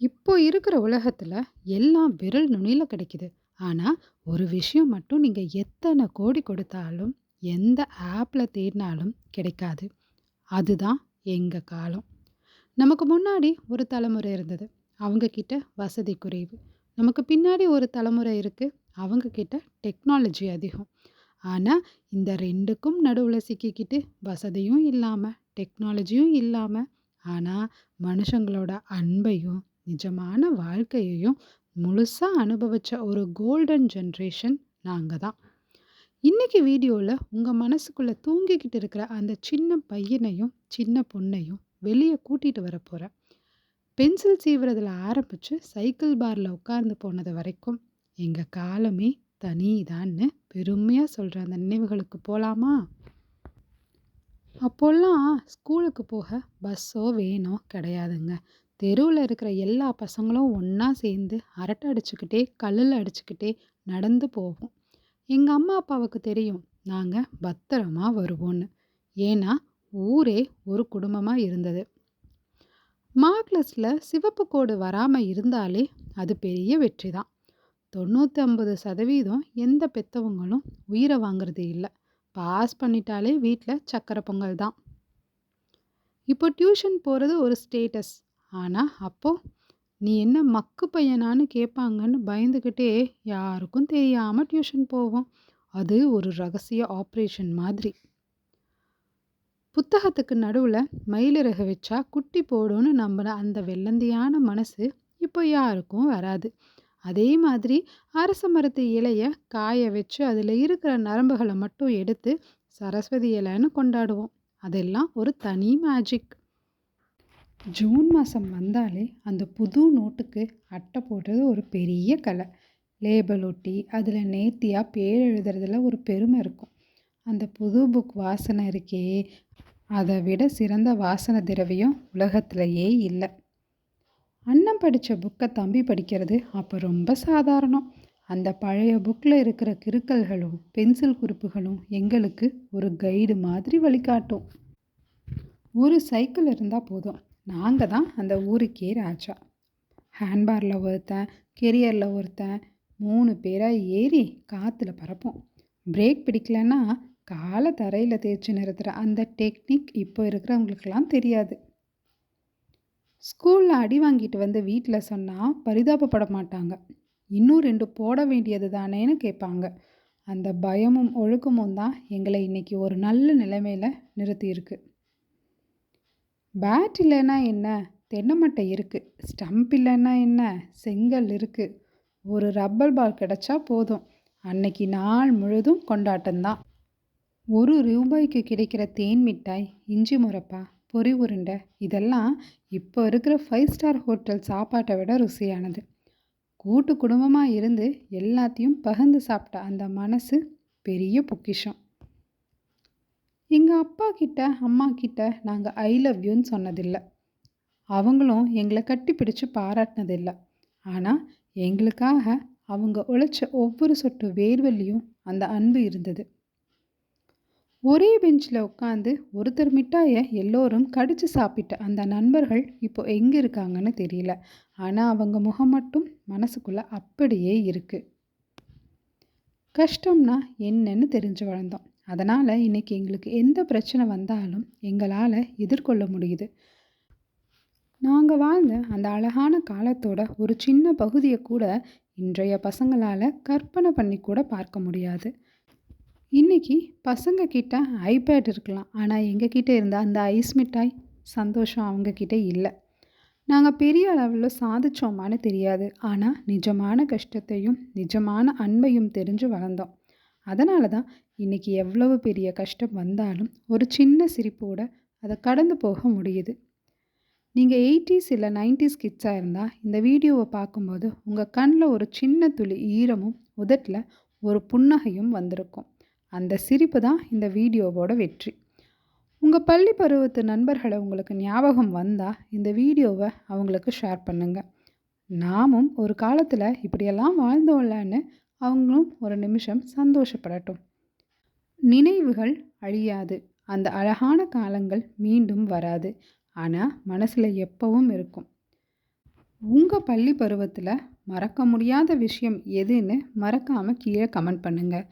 இப்போ இருக்கிற உலகத்துல எல்லாம் விரல் நுனியில கிடைக்குது. ஆனா, ஒரு விஷயம் மட்டும் நீங்க எத்தன கோடி கொடுத்தாலும், எந்த ஆப்ல தேடினாலும் கிடைக்காது. அதுதான் எங்க காலம். நமக்கு முன்னாடி ஒரு தலைமுறை இருந்தது. அவங்க கிட்ட வசதி குறைவு. நமக்கு பின்னாடி ஒரு தலைமுறை இருக்கு. அவங்க கிட்ட டெக்னாலஜி அதிகம். ஆனா, இந்த 2க்கும் நடுவுல சிக்கிக்கிட்டு வசதியும் இல்லாம, டெக்னாலஜியும் இல்லாம, ஆனா மனுஷங்களோட அன்பையும், நிஜமான வாழ்க்கையையும் முழுசா அனுபவிச்ச ஒரு கோல்டன் ஜென்ரேஷன் நாங்க தான். இன்னைக்கு வீடியோல உங்க மனசுக்குள்ள தூங்கிக்கிட்டு இருக்கிற அந்த சின்ன பையனையும், சின்ன பொண்ணையும் வெளிய கூட்டிட்டு போகிறேன் பென்சில் சீவுறதுல ஆரம்பிச்சு சைக்கிள் பார்ல உட்கார்ந்து போனது வரைக்கும், எங்க காலமே தனிதான்னு பெருமையா சொல்ற அந்த நினைவுகளுக்கு போலாமா? அப்போல்லாம் ஸ்கூலுக்கு போக பஸ்ஸோ, வேனோ கிடையாதுங்க. தெருவில் இருக்கிற எல்லா பசங்களும் ஒன்றா சேர்ந்து அரட்டை அடிச்சுக்கிட்டே, கல்லில் அடிச்சுக்கிட்டே நடந்து போவோம். எங்கள் அம்மா, அப்பாவுக்கு தெரியும் நாங்கள் பத்திரமா வருவோம்னு. ஏன்னா, ஊரே ஒரு குடும்பமாக இருந்தது. மார்க்லஸில் சிவப்பு கோடு வராமல் இருந்தாலே அது பெரிய வெற்றி தான். 99% எந்த பெத்தவங்களும் உயிரை வாங்குறது இல்லை பாஸ் பண்ணிட்டாலே வீட்டில் சக்கரை பொங்கல் தான். இப்போ டியூஷன் போகிறது ஒரு ஸ்டேட்டஸ். ஆனால் அப்போது "நீ என்ன மக்கு பையனான்னு கேட்பாங்கன்னு" பயந்துக்கிட்டே யாருக்கும் தெரியாமல் டியூஷன் போவோம். அது ஒரு ரகசிய ஆப்ரேஷன் மாதிரி. புத்தகத்துக்கு நடுவில் மயிலிறகு வச்சா குட்டி போடும்னு நம்பின அந்த வெள்ளந்தியான மனசு இப்போ யாருக்கும் வராது. அதே மாதிரி அரச மரத்து இலைய காய வச்சு அதில் இருக்கிற நரம்புகளை மட்டும் எடுத்து சரஸ்வதி இலைன்னு கொண்டாடுவோம். அதெல்லாம் ஒரு தனி மேஜிக். ஜூன் மாதம் வந்தாலே அந்த புது நோட்டுக்கு அட்டை போடுறது ஒரு பெரிய கலை. லேபிள் ஒட்டி அதில் நேர்த்தியாக பேர் எழுதுறதுல ஒரு பெருமை இருக்கும். அந்த புது புக் வாசனை இருக்கே, அதை விட சிறந்த வாசனை திரவியம் உலகத்திலேயே இல்லை அண்ணன் படித்த புக்கை தம்பி படிக்கிறது அப்போ ரொம்ப சாதாரணம். அந்த பழைய புக்கில் இருக்கிற கிருக்கல்களும் பென்சில் குறிப்புகளும் எங்களுக்கு ஒரு கைடு மாதிரி வழிகாட்டும். ஒரு சைக்கிள் இருந்தால் போதும். நாங்கள் தான் அந்த ஊருக்கே ராஜா. ஹேண்ட்பாரில் ஒருத்தன், கெரியரில் ஒருத்தன், மூணு பேராக ஏறி காற்றுல பறப்போம். பிரேக் பிடிக்கலன்னா காலை தரையில் தேய்ச்சி நிறுத்துகிற அந்த டெக்னிக் இப்போ இருக்கிறவங்களுக்கெல்லாம் தெரியாது. ஸ்கூலில் அடி வாங்கிட்டு வந்து வீட்டில் சொன்னால் பரிதாபப்பட மாட்டாங்க. "இன்னும் ரெண்டு போட வேண்டியது தானேன்னு" கேட்பாங்க. அந்த பயமும் ஒழுக்கமும் தான் எங்களை இன்னைக்கு ஒரு நல்ல நிலைமையில் நிறுத்தியிருக்கு. பேட் இல்லைன்னா என்ன? தென்னை மட்டை ஸ்டம்ப் இல்லைன்னா என்ன? செங்கல் இருக்குது ஒரு ரப்பர் பால் கிடைச்சா போதும். அன்னைக்கு நாள் முழுதும் கொண்டாட்டம்தான் ஒரு ரூபாய்க்கு கிடைக்கிற தேன் மிட்டாய், இஞ்சி முரப்பா, பொரி உருண்டை இதெல்லாம் இப்போ இருக்கிற ஃபைவ் ஸ்டார் ஹோட்டல் சாப்பாட்டை விட ருசியானது. கூட்டு குடும்பமாக இருந்து எல்லாத்தையும் பகிர்ந்து சாப்பிட்ட அந்த மனசு பெரிய பொக்கிஷம். எங்கள் அப்பா கிட்ட, அம்மா கிட்ட நாங்கள் ஐ லவ் யூன்னு சொன்னதில்லை அவங்களும் எங்கள கட்டிப்பிடிச்சு பாராட்டினதில்லை ஆனால் எங்களுக்காக அவங்க உழைச்ச ஒவ்வொரு சொட்டு வேர்வையிலயும் அந்த அன்பு இருந்தது. ஒரே பெஞ்சில் உட்காந்து ஒருத்தர் மிட்டாயை எல்லோரும் கடித்து சாப்பிட்ட அந்த நண்பர்கள் இப்போ எங்கே இருக்காங்கன்னு தெரியல. ஆனால் அவங்க முகம் மட்டும் மனசுக்குள்ளே அப்படியே இருக்குது கஷ்டம்னா என்னன்னு தெரிஞ்சு வளர்ந்தோம். அதனால் இன்றைக்கி எங்களுக்கு எந்த பிரச்சனை வந்தாலும் எங்களால் எதிர்கொள்ள முடியுது. நாங்கள் வாழ்ந்த அந்த அழகான காலத்தோட ஒரு சின்ன பகுதியை கூட இன்றைய பசங்களால் கற்பனை பண்ணி கூட பார்க்க முடியாது. இன்னைக்கு பசங்க கிட்ட ஐபேட் இருக்கலாம். ஆனால் எங்க இருந்த அந்த ஐஸ் மிட்டாய் சந்தோஷம் அவங்கக்கிட்ட இல்லை நாங்கள் பெரிய அளவில் சாதிச்சோமான்னு தெரியாது. ஆனால் நிஜமான கஷ்டத்தையும், நிஜமான அன்பையும் தெரிஞ்சு வளர்ந்தோம். அதனால தான் இன்னைக்கு எவ்வளவு பெரிய கஷ்டம் வந்தாலும் ஒரு சின்ன சிரிப்போட அதை கடந்து போக முடியுது. நீங்கள் எயிட்டிஸ் இல்லை நைன்டிஸ் கிட்ஸாக இருந்தால் இந்த வீடியோவை பார்க்கும்போது உங்கள் கண்ணில் ஒரு சின்ன துளி ஈரமும், உதட்டில் ஒரு புன்னகையும் வந்திருக்கும். அந்த சிரிப்பு தான் இந்த வீடியோவோட வெற்றி. உங்கள் பள்ளி பருவத்து நண்பர்களை உங்களுக்கு ஞாபகம் வந்தால் இந்த வீடியோவை அவங்களுக்கு ஷேர் பண்ணுங்கள் நாமும் ஒரு காலத்தில் இப்படியெல்லாம் வாழ்ந்தோம்லான்னு அவங்களும் ஒரு நிமிஷம் சந்தோஷப்படட்டும். நினைவுகள் அழியாது. அந்த அழகான காலங்கள் மீண்டும் வராது. ஆனால் மனசில் எப்பவும் இருக்கும். உங்கள் பள்ளி பருவத்தில் மறக்க முடியாத விஷயம் எதுன்னு மறக்காமல் கீழே கமெண்ட் பண்ணுங்கள்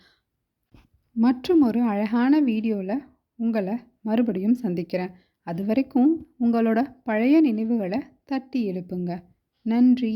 மற்றும் ஒரு அழகான வீடியோவில் உங்களை மறுபடியும் சந்திக்கிறேன் அது வரைக்கும் உங்களோட பழைய நினைவுகளை தட்டி எழுப்புங்க நன்றி